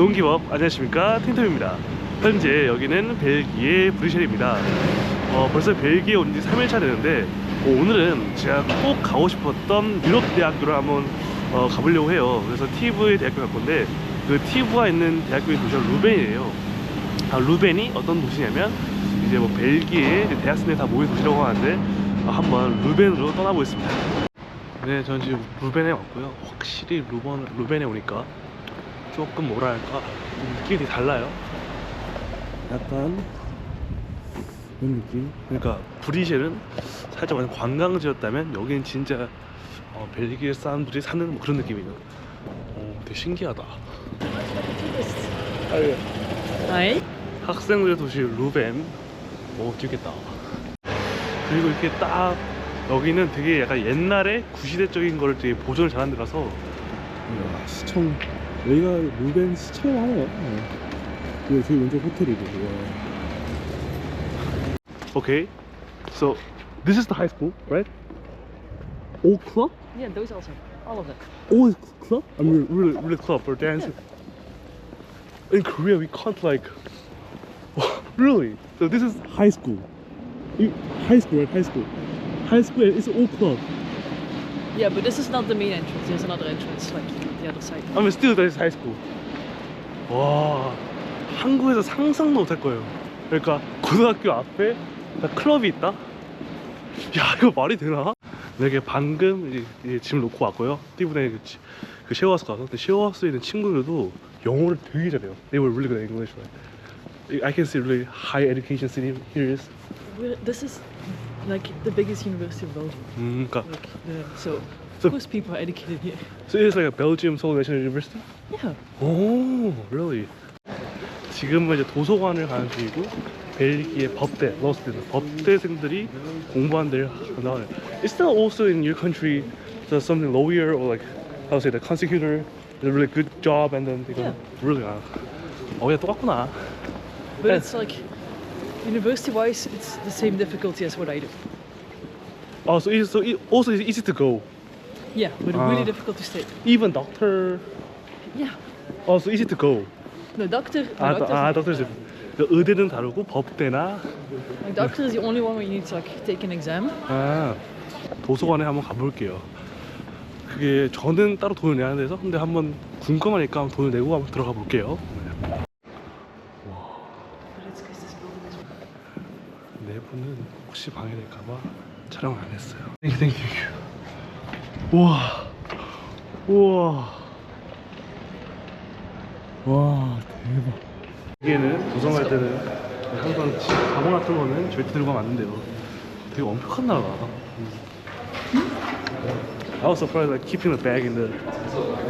동기법 안녕하십니까? 틴톱입니다. 현재 여기는 벨기에 브뤼셀입니다. 어, 벌써 벨기에 온 지 3일차 되는데 어, 오늘은 제가 꼭 가고 싶었던 유럽 대학교를 한번 어, 가보려고 해요. 그래서 티브의 대학교 갈 건데 그 티브가 있는 대학교의 도시가 루벤이에요. 아, 루벤이 어떤 도시냐면 이제 뭐 벨기에 대학생들이 다 모인 도시라고 하는데 어, 한번 루벤으로 떠나보겠습니다. 네, 저는 지금 루벤에 왔고요. 확실히 루번, 루벤에 오니까 조금 뭐랄까 좀 느낌이 되게 달라요. 약간 이런 느낌. 그러니까 브리셀은 살짝 완전 관광지였다면 여기는 진짜 어, 벨기에 사람들이 사는 뭐 그런 느낌이에요. 어, 되게 신기하다. 아유, Hi. 학생들의 도시 루벤. 오, 재밌겠다. 그리고 이렇게 딱 여기는 되게 약간 옛날에 구시대적인 거를 되게 보존을 잘한 데라서 이야, 시청 여기가 루벤 시청 하네요. 네. 그리고 저기 왼쪽 호텔이고. Okay. So this is the high school, right? All club? Yeah, those also. All of them. All club? I mean, really, really club for dancing. In Korea, we can't like. really? So this is high school. 이 high school, right? High school. High school is all club. Yeah, but this is not the main entrance. There's another entrance, like the other side. I mean, still that is high school. 와, 한국에서 상상도 못할 거예요. 그러니까 고등학교 앞에 다 클럽이 있다. 야, 이거 말이 되나? 내게 방금 이제, 이제 짐을 놓고 왔고요. 띠분에 그, 지- 그 쉐어하우스 가서 근데 쉐어하우스에 있는 친구들도 영어를 되게 잘해요. They were really good at English. Right? I can see really high education city here is. This is like the biggest university of Belgium. 음, 그러니까 Like, the, so, So- of course, people are educated here. so it's like a Belgium Seoul National University. Yeah. 오, really? 지금은 이제 도서관을 가는 중이고 벨기에 법대, 러스트 법대생들이 공부하는 데를 나와요. Is that also in your country the something lawyer or like how to say the prosecutor did a really good job and then they go Yeah. really 아, 어, 야 똑같구나. But Yeah. it's like, university wise, it's the same difficulty as what I do. Oh, so it's, so it also it's easy to go. Yeah, but Ah. really difficult to stay. Even doctor, Yeah. also easy to go. No, doctor. No, 아, doctor, 아, doctor 그 의대는 다르고 법대나 like, doctor is the only one where you need to like take an exam. 아 도서관에 한번 가볼게요. 그게 저는 따로 돈을 내야 돼서 근데 한번 궁금하니까 한번 돈을 내고 한번 들어가 볼게요. 네. But it's because this building is. 내부는 혹시 방해될까봐 촬영을 안 했어요. 땡큐 땡큐. 우와 우와 와, 대박. 여기에는 도서관 갈 때는 항상 가방 같은 거는 절대 들고 가면 안 된대요. 되게 엄격한 나라다. I was surprised like keeping the bag in the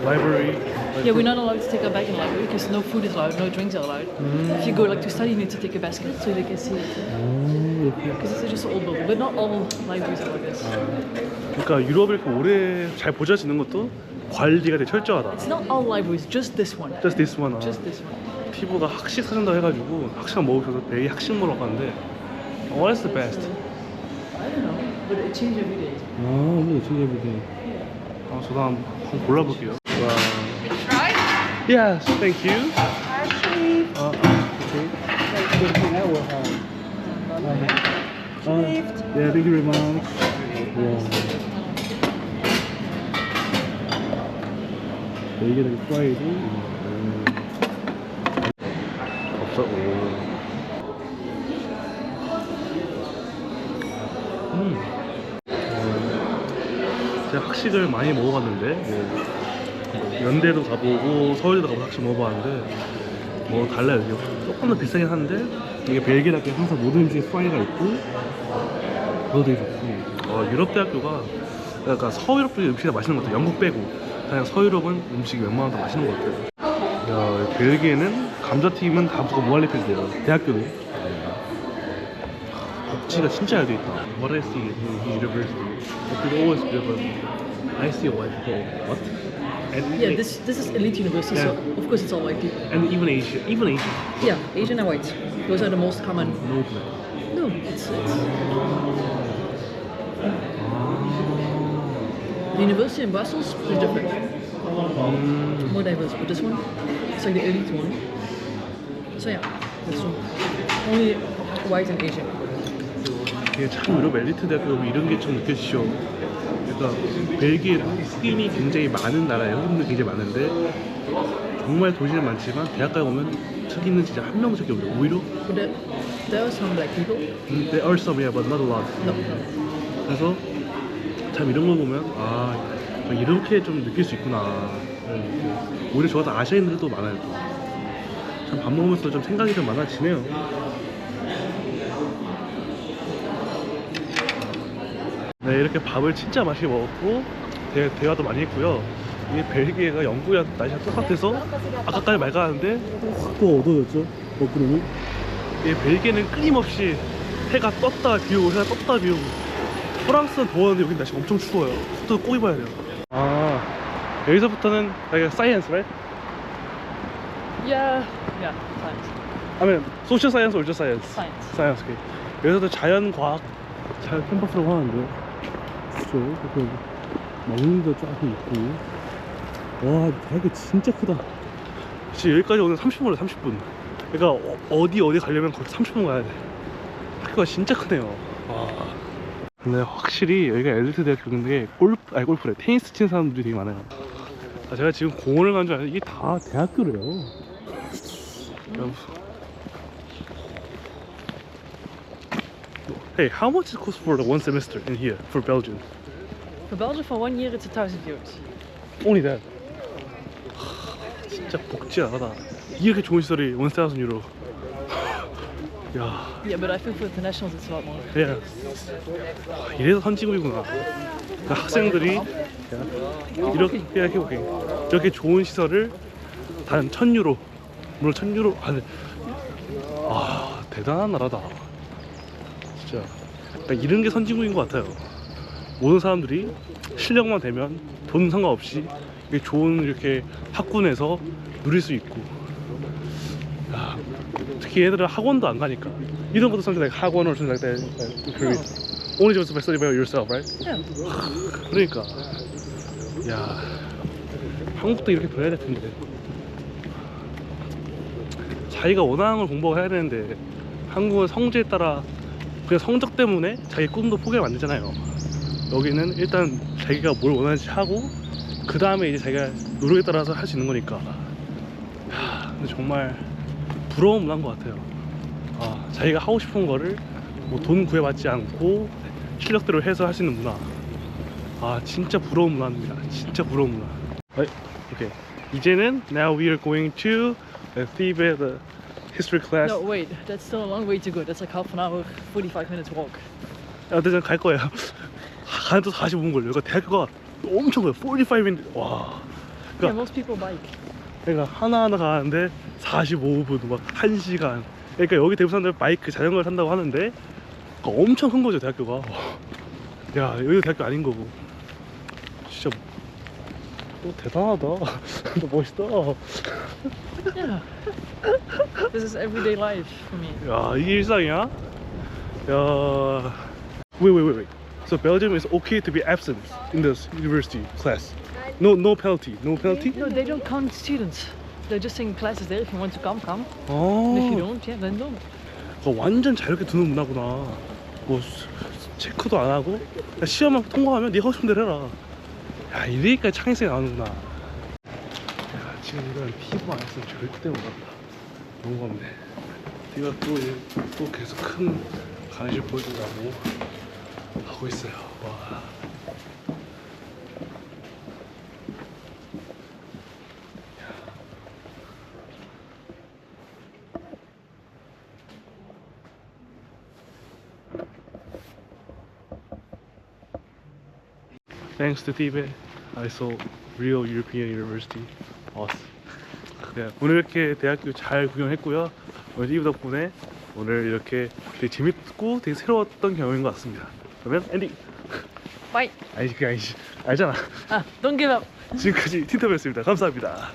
library. like, Yeah, we're not allowed to take our bag in the library because no food is allowed, no drinks are allowed. If you go like to study, you need to take a basket so they can see it. 오, 이렇게. Because it's just an old building, but not all libraries are like this. 그러니까 유럽을 이렇게 오래 잘 보존지는 것도 관리가 되게 철저하다. It's not all libraries, just this one. Just this one. 아. Just this one. 피부가 학식 사준다고 해가지고 학식만 먹으셔서 되게 학식 먹으러 갔는데 What is the best? I don't know, but it changes every day. 아, 어떻게 해야 돼? 아, 저도 한번 한번 골라볼게요. 와. Yes, thank you. 아, 오케이. 아, yeah, thank you very much. 와. 이게 되게 프라이드. 없어. 오. 음. 어, 제가 학식을 많이 먹어봤는데 뭐 연대도 가보고 서울대도 가보고 학식 먹어봤는데 뭐 달라요. 이게 조금 더 비싸긴 한데 이게 벨기에답게 항상 모든 음식에 프라이가 있고 그거 되게 좋고 어, 유럽 대학교가 약간 서유럽 쪽의 음식이 다 맛있는 것 같아요. 영국 빼고 그냥 서유럽은 음식이 웬만하면 다 맛있는 것 같아요. 야, 벨기에는 감자튀김은 다 무조건 무할리필 돼요. 대학교는. 복지가 진짜 잘 돼 있다. What I see in the university, people always give a, I see a white people. What? And Yeah, this this is elite university, so Yeah. of course it's all white people. and even Asia, even Asia. Yeah, Asian and white. Those are the most common. No black. No, it's, it's the university in Brussels is different, more diverse. But this one, It's like the elite one. So yeah, that's one. Only white and Asian. 이게 참 유럽 엘리트 대학교 오면 이런 게 좀 느껴지죠. 그러니까 벨기에 흑인이 굉장히 많은 나라예요. 흑인도 굉장히 많은데 정말 도시는 많지만 대학가에 오면 흑인은 진짜 한 명밖에 없어요. 오히려 there, there are some black people. there are some, yeah, but not a lot. No. 그래서 참 이런 거 보면 아 이렇게 좀 느낄 수 있구나. 음, 오히려 좋아서 아시아인들도 많아요. 참 밥 먹으면서 좀 생각이 좀 많아지네요. 네 이렇게 밥을 진짜 맛있게 먹었고 대, 대화도 많이 했고요. 이게 벨기에가 영국이랑 날씨가 똑같아서 아까까지 맑았는데 또 어두워졌죠? 먹구름이? 이 벨기에는 끊임없이 해가 떴다 비오고 해가 떴다 비오고 프랑스는 더웠는데 여기 날씨가 엄청 추워요 또 꼭 입어야 돼요 아 여기서부터는 like 사이언스 right? Yeah. Yeah. Science. I mean 소셜 사이언스 사이언스 Science. 여기서도 자연과학 잘 캠퍼스라고 하는데 그쵸? 그먹 는 데도 쫙 있고. 와 대학교 진짜 크다. 지금 여기까지 오늘 30분 걸려 30분. 그러니까 어, 디 어디 가려면 거의 30분 가야 돼. 학교가 진짜 크네요. 와. 근데 확실히 여기가 엘리트 대학교인 데 골프 아니 골프래. 테니스 치는 사람들이 되게 많아요. 아, 제가 지금 공원을 간 줄 알았는데 이게 다아 대학교래요. 여러분. Hey, how much it cost for the one semester in here for Belgium? For Belgium, for one year, it's a thousand euros. Only that. 하, 진짜 복지 하다. 이렇게 좋은 시설이 1,000 유로. 야, Yeah, but I think for internationals, it's a lot more. 야, 아, 이래서 선진국이구나. 그러니까 학생들이 야, 이렇게 이렇게 오케이. 이렇게 좋은 시설을 단 1,000유로. 물론 1,000유로 아니. 아, 대단한 나라다. 진짜. 그러니까 이런 게 선진국인 것 같아요. 모든 사람들이 실력만 되면 돈 상관없이 좋은 이렇게 학군에서 누릴 수 있고. 야, 특히 얘들은 학원도 안 가니까. You don't go to something like 학원 or something like that. Like, in Korea. Only just study by yourself, right? Yeah. 그러니까. 야, 한국도 이렇게 배워야 될 텐데. 자기가 원하는 걸 공부해야 되는데 한국은 성적에 따라 그냥 성적 때문에 자기 꿈도 포기하면 안 되잖아요. 여기는 일단 자기가 뭘 원하는지 하고 그 다음에 이제 자기가 노력에 따라서 할 수 있는 거니까. 야, 근데 정말 부러운 문화인 것 같아요. 아, 자기가 하고 싶은 거를 뭐 돈 구애받지 않고 실력대로 해서 할 수 있는 문화. 아, 진짜 부러운 문화입니다. 진짜 부러운 문화. 아, 오케이. 이제는 now we are going to the Tibet the history class. No, wait, that's still a long way to go. That's like half an hour, 45 minutes walk. 아, 근데 갈 거예요. 가는 또 45분 걸려요. 그러니까 대학교가 엄청 커요. 45분. 와. Yeah, 그러니까, most people bike. 그러니까 하나하나 가는데 45분, 막 1시간. 그러니까 여기 대부분 사람들 바이크, 자전거를 탄다고 하는데 그러니까 엄청 큰 거죠, 대학교가. 와. 야, 여기가 대학교 아닌 거고. 진짜 너 대단하다. 너 멋있다. Yeah. this is everyday life for me. 야, 이게 일상이야? 야. Wait, wait, wait, wait. So Belgium is okay to be absent in this university class. No, no penalty. No penalty? No, they don't count students. They're just saying classes there. If you want to come, come. And if you 어. don't, yeah, then don't. 그거 완전 자유롭게 두는 문화구나. 뭐 수- 체크도 안 하고 그냥 시험만 통과하면 네가 하고 싶은 대로 해라. 야 이러니까 창의성이 나오는구나. 야 지금 이런 피부 안 했으면 절대 못 간다. 너무 겁네. 네가 또, 또 계속 큰 간식을 보여준다고 하고 있어요. 와. Thanks to Tibet, I saw real European University. Awesome. 네, 오늘 이렇게 대학교 잘 구경했고요. 오늘 띠브 덕분에 오늘 이렇게 되게 재밌고 되게 새로웠던 경험인 것 같습니다. 그러면 엔딩. Bye. 아니지 그게 아니지. 알잖아. Ah, don't give up. 지금까지 틴터였습니다. 감사합니다.